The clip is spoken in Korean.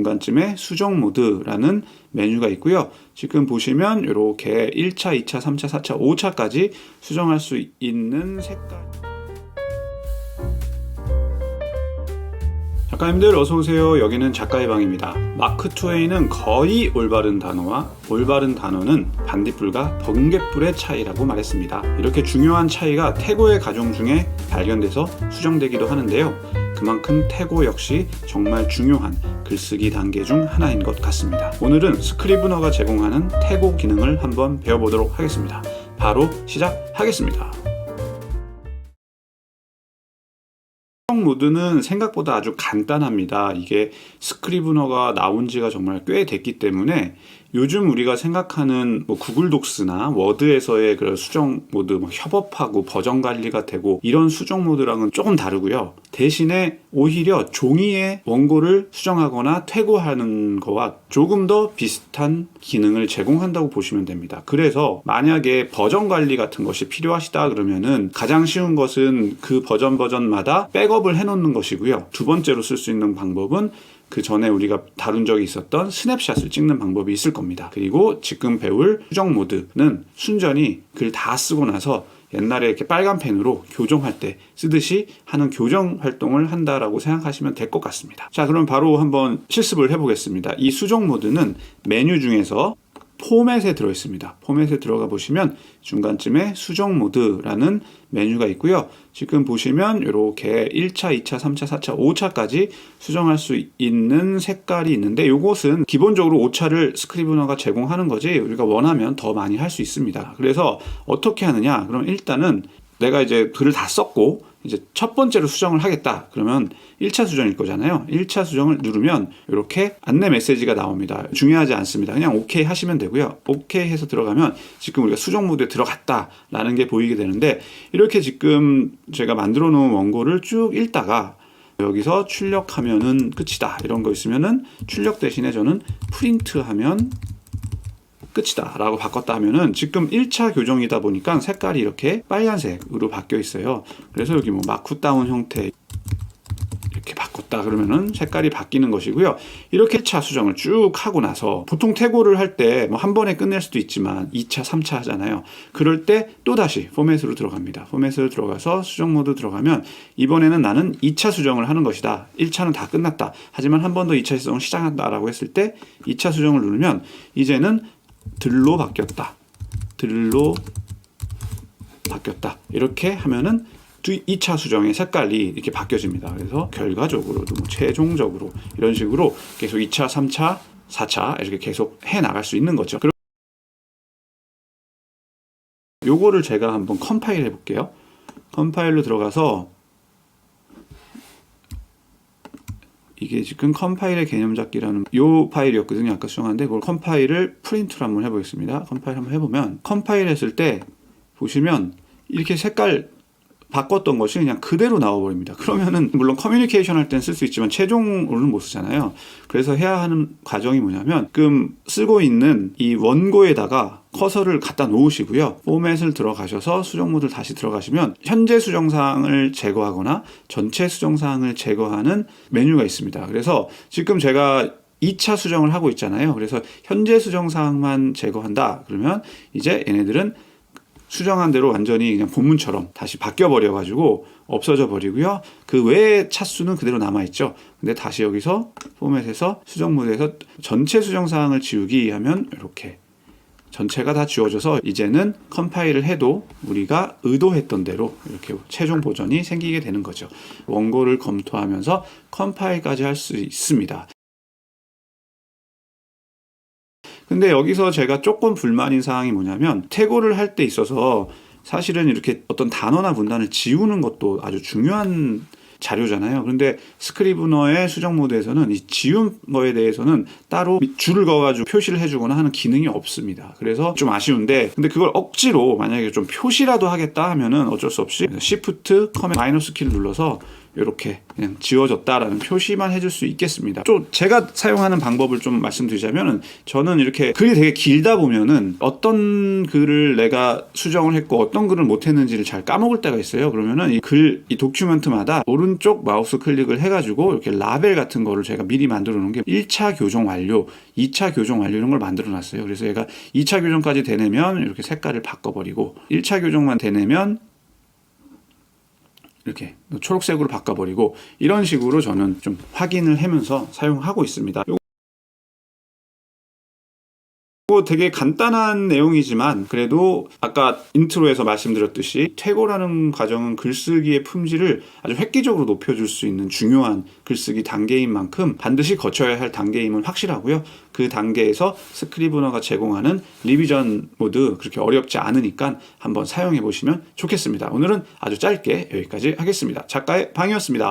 중간쯤에 수정 모드라는 메뉴가 있고요. 지금 보시면 이렇게 1차, 2차, 3차, 4차, 5차까지 수정할 수 있는 색깔. 작가님들 어서 오세요. 여기는 작가의 방입니다. 마크 2A는 거의 올바른 단어와 올바른 단어는 반딧불과 번갯불의 차이라고 말했습니다. 이렇게 중요한 차이가 태고의 가정 중에 발견돼서 수정되기도 하는데요. 그만큼 태고 역시 정말 중요한 글쓰기 단계 중 하나인 것 같습니다. 오늘은 스크리브너가 제공하는 태고 기능을 한번 배워보도록 하겠습니다. 바로 시작하겠습니다. 수정 모드는 생각보다 아주 간단합니다. 이게 스크리브너가 나온 지가 정말 꽤 됐기 때문에 요즘 우리가 생각하는 뭐 구글 독스나 워드에서의 그런 수정 모드 뭐 협업하고 버전 관리가 되고 이런 수정 모드랑은 조금 다르고요. 대신에 오히려 종이에 원고를 수정하거나 퇴고하는 거와 조금 더 비슷한 기능을 제공한다고 보시면 됩니다. 그래서 만약에 버전 관리 같은 것이 필요하시다 그러면은 가장 쉬운 것은 그 버전 버전마다 백업을 해놓는 것이고요. 두 번째로 쓸 수 있는 방법은 그 전에 우리가 다룬 적이 있었던 스냅샷을 찍는 방법이 있을 겁니다. 그리고 지금 배울 수정 모드는 순전히 글 다 쓰고 나서 옛날에 이렇게 빨간 펜으로 교정할 때 쓰듯이 하는 교정 활동을 한다라고 생각하시면 될 것 같습니다. 자, 그럼 바로 한번 실습을 해보겠습니다. 이 수정 모드는 메뉴 중에서 포맷에 들어 있습니다. 포맷에 들어가 보시면 중간쯤에 수정 모드라는 메뉴가 있고요. 지금 보시면 이렇게 1차, 2차, 3차, 4차, 5차까지 수정할 수 있는 색깔이 있는데 이것은 기본적으로 5차를 스크리브너가 제공하는 거지 우리가 원하면 더 많이 할 수 있습니다. 그래서 어떻게 하느냐? 그럼 일단은 내가 이제 글을 다 썼고 이제 첫 번째로 수정을 하겠다. 그러면 1차 수정일 거잖아요. 1차 수정을 누르면 이렇게 안내 메시지가 나옵니다. 중요하지 않습니다. 그냥 오케이 하시면 되고요. 오케이 해서 들어가면 지금 우리가 수정 모드에 들어갔다라는 게 보이게 되는데 이렇게 지금 제가 만들어 놓은 원고를 쭉 읽다가 여기서 출력하면은 끝이다. 이런 거 있으면은 출력 대신에 저는 프린트 하면 끝이다 라고 바꿨다 하면은 지금 1차 교정이다 보니까 색깔이 이렇게 빨간색으로 바뀌어 있어요. 그래서 여기 뭐 마쿠다운 형태 이렇게 바꿨다 그러면은 색깔이 바뀌는 것이고요. 이렇게 1차 수정을 쭉 하고 나서 보통 태고를 할 때 뭐 한 번에 끝낼 수도 있지만 2차 3차 하잖아요. 그럴 때 또다시 포맷으로 들어갑니다. 포맷으로 들어가서 수정 모드 들어가면 이번에는 나는 2차 수정을 하는 것이다. 1차는 다 끝났다. 하지만 한 번 더 2차 수정을 시작한다 라고 했을 때 2차 수정을 누르면 이제는 들로 바뀌었다. 들로 바뀌었다. 이렇게 하면은 2차 수정의 색깔이 이렇게 바뀌어집니다. 그래서 결과적으로도 뭐 최종적으로 이런 식으로 계속 2차, 3차, 4차 이렇게 계속 해 나갈 수 있는 거죠. 요거를 제가 한번 컴파일 해 볼게요. 컴파일로 들어가서 이게 지금 컴파일의 개념 잡기라는 요 파일이었거든요. 아까 수정한데 그걸 컴파일을 프린트로 한번 해보겠습니다. 컴파일 한번 해보면 컴파일 했을 때 보시면 이렇게 색깔 바꿨던 것이 그냥 그대로 나와버립니다. 그러면은 물론 커뮤니케이션 할땐쓸수 있지만 최종으로는 못 쓰잖아요. 그래서 해야 하는 과정이 뭐냐면 지금 쓰고 있는 이 원고에다가 커서를 갖다 놓으시고요. 포맷을 들어가셔서 수정 모드를 다시 들어가시면 현재 수정사항을 제거하거나 전체 수정사항을 제거하는 메뉴가 있습니다. 그래서 지금 제가 2차 수정을 하고 있잖아요. 그래서 현재 수정사항만 제거한다. 그러면 이제 얘네들은 수정한 대로 완전히 그냥 본문처럼 다시 바뀌어 버려 가지고 없어져 버리고요. 그 외의 차수는 그대로 남아 있죠. 근데 다시 여기서 포맷에서 수정 모드에서 전체 수정 사항을 지우기 하면 이렇게 전체가 다 지워져서 이제는 컴파일을 해도 우리가 의도했던 대로 이렇게 최종 버전이 생기게 되는 거죠. 원고를 검토하면서 컴파일까지 할 수 있습니다. 근데 여기서 제가 조금 불만인 사항이 뭐냐면 태고를 할 때 있어서 사실은 이렇게 어떤 단어나 문단을 지우는 것도 아주 중요한 자료잖아요. 그런데 스크리브너의 수정 모드에서는 이 지운 거에 대해서는 따로 줄을 그어가지고 표시를 해주거나 하는 기능이 없습니다. 그래서 좀 아쉬운데, 근데 그걸 억지로 만약에 좀 표시라도 하겠다 하면은 어쩔 수 없이 Shift, 커맨, 마이너스 키를 눌러서 이렇게 그냥 지워졌다라는 표시만 해줄 수 있겠습니다. 또 제가 사용하는 방법을 좀 말씀드리자면은 저는 이렇게 글이 되게 길다 보면은 어떤 글을 내가 수정을 했고 어떤 글을 못 했는지를 잘 까먹을 때가 있어요. 그러면은 이 글, 이 도큐멘트마다 오른쪽 마우스 클릭을 해가지고 이렇게 라벨 같은 거를 제가 미리 만들어 놓은 게 1차 교정 완료, 2차 교정 완료 이런 걸 만들어 놨어요. 그래서 얘가 2차 교정까지 되내면 이렇게 색깔을 바꿔버리고 1차 교정만 되내면 이렇게 초록색으로 바꿔버리고 이런 식으로 저는 좀 확인을 하면서 사용하고 있습니다. 뭐 되게 간단한 내용이지만 그래도 아까 인트로에서 말씀드렸듯이 퇴고라는 과정은 글쓰기의 품질을 아주 획기적으로 높여줄 수 있는 중요한 글쓰기 단계인 만큼 반드시 거쳐야 할 단계임은 확실하고요. 그 단계에서 스크리브너가 제공하는 리비전 모드 그렇게 어렵지 않으니까 한번 사용해 보시면 좋겠습니다. 오늘은 아주 짧게 여기까지 하겠습니다. 작가의 방이었습니다.